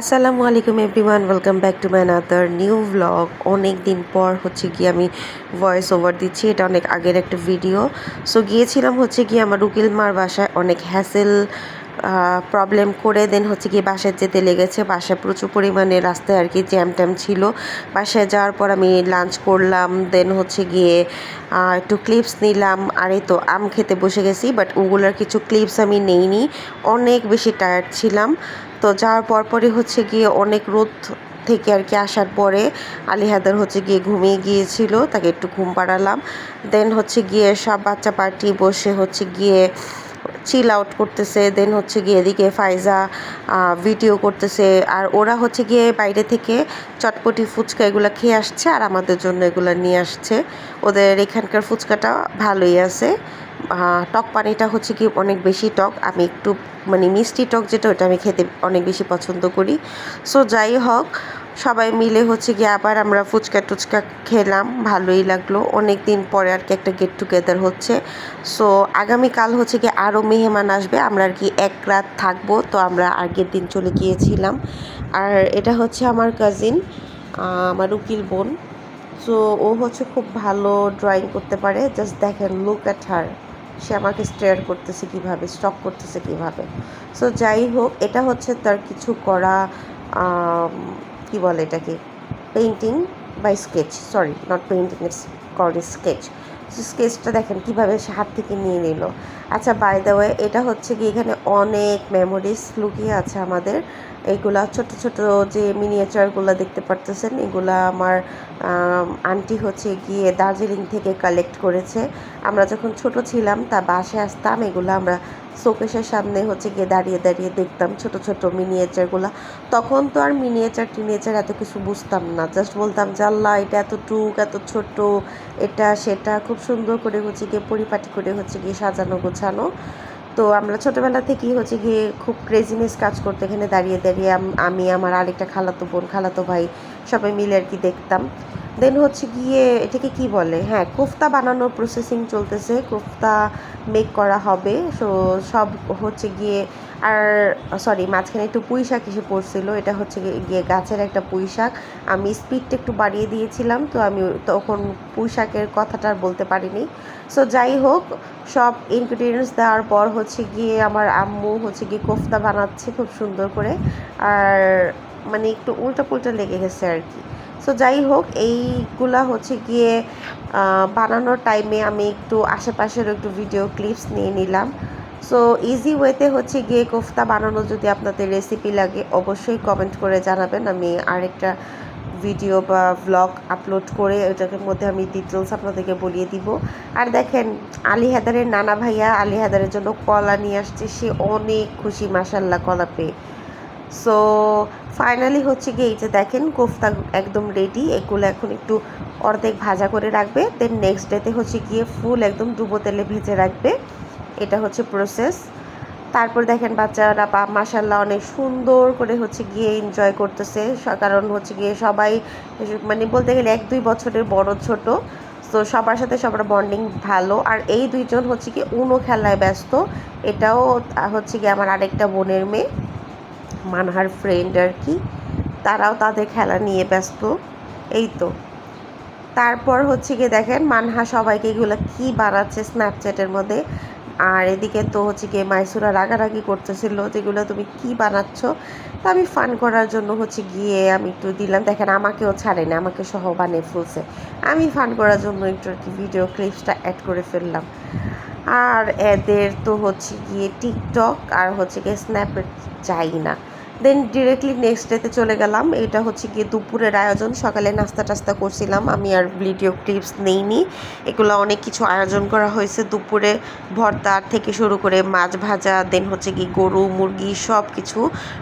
আসসালামু আলাইকুম everyone, welcome back to my other new blog অনেক দিন পর হচ্ছে গিয়ে আমি ভয়েস ওভার দিচ্ছি, এটা অনেক আগের একটা ভিডিও সো গিয়েছিলাম হচ্ছে গিয়ে আমার উকিল মার বাসায়, অনেক হ্যাসেল প্রবলেম করে দেন হচ্ছে গিয়ে বাসায় যেতে লেগেছে। বাসায় প্রচুর পরিমাণে রাস্তায় আর কি জ্যাম ট্যাম ছিল। বাসায় যাওয়ার পর আমি লাঞ্চ করলাম দেন হচ্ছে গিয়ে একটু ক্লিপস নিলাম। আর এই তো আম খেতে বসে গেছি বাট ওগুলোর কিছু ক্লিপস আমি নেইনি। অনেক বেশি টায়ার্ড ছিলাম। তো যাওয়ার পরপরই হচ্ছে গিয়ে অনেক রোদ থেকে আর কি আসার পরে আলী হায়দার হচ্ছে গিয়ে ঘুমিয়ে গিয়েছিল, তাকে একটু ঘুম পাড়ালাম। দেন হচ্ছে গিয়ে সব বাচ্চা পার্টি বসে হচ্ছে গিয়ে চিল আউট করতেছে দেন হচ্ছে গিয়ে এদিকে ফাইজা ভিডিও করতেছে, আর ওরা হচ্ছে গিয়ে বাইরে থেকে চটপটি ফুচকা এগুলো খেয়ে আসছে আর আমাদের জন্য এগুলো নিয়ে আসছে। ওদের এখানকার ফুচকাটা ভালোই আছে। টক পানিটা হচ্ছে কি অনেক বেশি টক, আমি একটু মানে মিষ্টি টক যেটা ওটা আমি খেতে অনেক বেশি পছন্দ করি। সো যাই হোক সবাই মিলে হচ্ছে গিয়ে আবার আমরা ফুচকা টুচকা খেলাম, ভালোই লাগল। অনেক দিন পরে আর কি একটা গেট টুগেদার হচ্ছে। সো আগামীকাল হচ্ছে গিয়ে আরও মেহমান আসবে, আমরা আর কি এক রাত থাকব, তো আমরা আগের দিন চলে গিয়েছিলাম। আর এটা হচ্ছে আমার কাজিন আমার উকিল বোন। সো ও হচ্ছে খুব ভালো ড্রয়িং করতে পারে জাস্ট দেখেন লুক অ্যাট হার সে আমাকে স্টেয়ার করতেছে কীভাবে স্টক করতেছে কীভাবে। সো যাই হোক, এটা হচ্ছে তার কিছু করা কি বলে এটাকে? Painting by sketch sorry not painting it's call sketch স্কেচটা দেখেন কীভাবে সে হাত থেকে নিয়ে নিল। আচ্ছা বাই দ্য ওয়ে এটা হচ্ছে কি এখানে অনেক মেমোরিজ লুকিয়ে আছে আমাদের। এইগুলা ছোট ছোট যে মিনিয়েচারগুলো দেখতে পারতেছেন, এগুলা আমার আন্টি হচ্ছে গিয়ে দার্জিলিং থেকে কালেক্ট করেছে। আমরা যখন ছোট ছিলাম, তা বাসে আসতাম, এগুলো আমরা শোকেশের সামনে হচ্ছে গিয়ে দাঁড়িয়ে দাঁড়িয়ে দেখতাম ছোট ছোট মিনিয়েচারগুলো তখন তো আর মিনিয়েচার টিনিয়েচার এত কিছু বুঝতাম না। জাস্ট বলতাম জাল্লা এটা এত টুক এত ছোট, এটা, সেটা। খুব সুন্দর করে হচ্ছে গিয়ে পরিপাটি করে হচ্ছে গিয়ে সাজানো গোছানো তো আমরা ছোটোবেলা থেকেই হচ্ছে গিয়ে খুব ক্রেজিনেস কাজ করতে এখানে দাঁড়িয়ে দাঁড়িয়ে আমি, আমার আরেকটা খালাতো বোন, খালাতো ভাই সবাই মিলে আর কি দেখতাম। দেন হচ্ছে গিয়ে এটাকে কি বলে? হ্যাঁ কোফতা বানানোর প্রসেসিং চলতেছে, কোফতা মেক করা হবে। সো সব হচ্ছে গিয়ে আর সরি মাঝখানে একটু পুঁই শাক এসে পড়ছিল, এটা হচ্ছে গিয়ে- গাছের একটা পুঁই শাক। আমি স্পিডটা একটু বাড়িয়ে দিয়েছিলাম, তো আমি তখন পুঁই শাকের কথাটা আর বলতে পারিনি। সো যাই হোক, সব ইনগ্রিডিয়েন্টস দেওয়ার পর হচ্ছে গিয়ে আমার আম্মু হচ্ছে গিয়ে কোফতা বানাচ্ছে খুব সুন্দর করে। আর মানে একটু উল্টা পুল্টা লেগে গেছে আর কি। সো যাই হোক এইগুলা হচ্ছে গিয়ে বানানোর টাইমে আমি একটু আশেপাশের একটু ভিডিও ক্লিপস নিয়ে নিলাম। সো ইজি ওয়েতে হচ্ছে গিয়ে কোফতা বানানো যদি আপনাদের রেসিপি লাগে, অবশ্যই কমেন্ট করে জানাবেন। আমি আরেকটা ভিডিও বা ব্লগ আপলোড করে ওটার মধ্যে আমি ডিটেলস আপনাদেরকে বলিয়ে দিব। আর দেখেন, আলী হায়দারের নানা ভাইয়া আলী হায়দারের জন্য কলা নিয়ে আসছে, সে অনেক খুশি মাসাল্লাহ কলা পেয়ে। সো ফাইনালি হচ্ছে গিয়ে এই যে দেখেন, কোফতা একদম রেডি এগুলো এখন একটু অর্ধেক ভাজা করে রাখবে। দেন নেক্সট ডেতে হচ্ছে গিয়ে ফুল একদম ডুবো তেলে ভেজে রাখবে। এটা হচ্ছে প্রসেস তারপর দেখেন বাচ্চারা বা মাসাল্লাহ অনেক সুন্দর করে হচ্ছে গিয়ে এনজয় করতেছে। কারণ হচ্ছে গিয়ে সবাই মানে বলতে গেলে এক দুই বছরের বড় ছোট। তো সবার সাথে সবার বন্ডিং ভালো। আর এই দুইজন হচ্ছে কি উনো খেলায় ব্যস্ত। এটাও হচ্ছে কি আমার আরেকটা বোনের মেয়ে। মানহার ফ্রেন্ড আর কি, তারাও তাদের খেলা নিয়ে ব্যস্ত। এই তো। তারপর হচ্ছে গিয়ে দেখেন মানহা সবাইকে এগুলো কি বানাচ্ছে স্ন্যাপচ্যাটের মধ্যে। আর এদিকে তো হচ্ছে গিয়ে মাইসুরা রাগারাগি করতেছিল যেগুলো তুমি কি বানাচ্ছ। তা আমি ফান করার জন্য হচ্ছে গিয়ে আমি একটু দিলাম। দেখেন আমাকেও ছাড়ে না, আমাকে সহ বানিয়ে ফুলছে। আমি ফান করার জন্য একটু আর কি ভিডিও ক্লিপসটা অ্যাড করে ফেললাম। আর এদের তো হচ্ছে গিয়ে টিকটক আর হচ্ছে গিয়ে স্ন্যাপে যাই না। দেন ডিরেক্টলি নেক্সট ডেতে চলে গেলাম। এটা হচ্ছে গিয়ে দুপুরের আয়োজন। সকালে নাস্তা টাস্তা করছিলাম। আমি আর ভিডিও ক্লিপস নেইনি। এগুলো অনেক কিছু আয়োজন করা হয়েছে। দুপুরে ভর্তা থেকে শুরু করে মাছ ভাজা দেন হচ্ছে কি গরু, মুরগি সব কিছু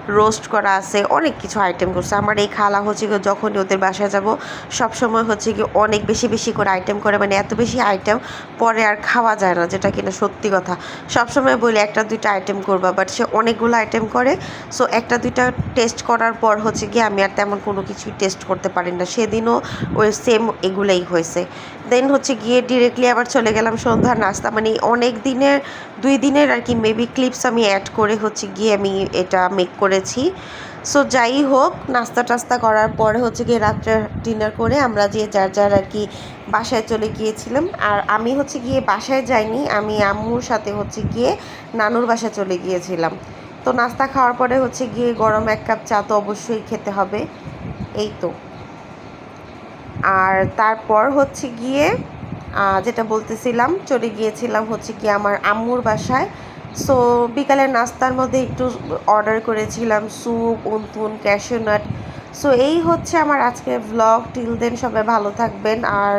রোস্ট করা আছে। অনেক কিছু আইটেম করছে। আমার এই খালা হচ্ছে গিয়ে যখনই ওদের বাসায় যাব সব সময় হচ্ছে কি অনেক বেশি বেশি করে আইটেম করে। মানে এত বেশি আইটেম পরে আর খাওয়া যায় না, যেটা কিনা সত্যি কথা। সব সময় বলি একটা দুইটা আইটেম করবা বাট সে অনেকগুলো আইটেম করে। সো একটা দুইটা টেস্ট করার পর হচ্ছে গিয়ে আমি আর তেমন কোনো কিছুই টেস্ট করতে পারি না। সেদিনও ওই সেম এগুলাই হয়েছে। দেন হচ্ছে গিয়ে ডিরেক্টলি আবার চলে গেলাম সন্ধ্যার নাস্তা। মানে অনেক দিনের, দুই দিনের আর কি মেবি ক্লিপস আমি অ্যাড করে হচ্ছে গিয়ে আমি এটা মেক করেছি। সো যাই হোক, নাস্তা টাস্তা করার পরে হচ্ছে গিয়ে রাত্রে ডিনার করে আমরা যে যার যার আর কি বাসায় চলে গিয়েছিলাম। আর আমি হচ্ছে গিয়ে বাসায় যাইনি, আমি আম্মুর সাথে হচ্ছে গিয়ে নানুর বাসায় চলে গিয়েছিলাম। তো নাস্তা খাওয়ার পরে হচ্ছে গিয়ে গরম এক কাপ চা তো অবশ্যই খেতে হবে। এই তো। আর তারপর হচ্ছে গিয়ে যেটা বলতেছিলাম, চলে গিয়েছিলাম হচ্ছে গিয়ে আমার আম্মুর বাসায়। সো, বিকালের নাস্তার মধ্যে একটু অর্ডার করেছিলাম, স্যুপ, উন্তুন ক্যাশিউনাট সো, এই হচ্ছে আমার আজকের ব্লগ টিল দেন সবাই ভালো থাকবেন। আর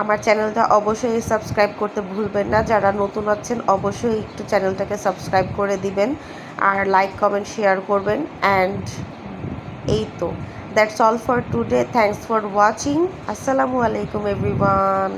আমার চ্যানেলটা অবশ্যই সাবস্ক্রাইব করতে ভুলবেন না। যারা নতুন আছেন, অবশ্যই একটু চ্যানেলটাকে সাবস্ক্রাইব করে দিবেন। আর লাইক কমেন্ট শেয়ার করবেন অ্যান্ড এই তো। That's all for today thanks for watching আসসালামু আলাইকুম এভরিওয়ান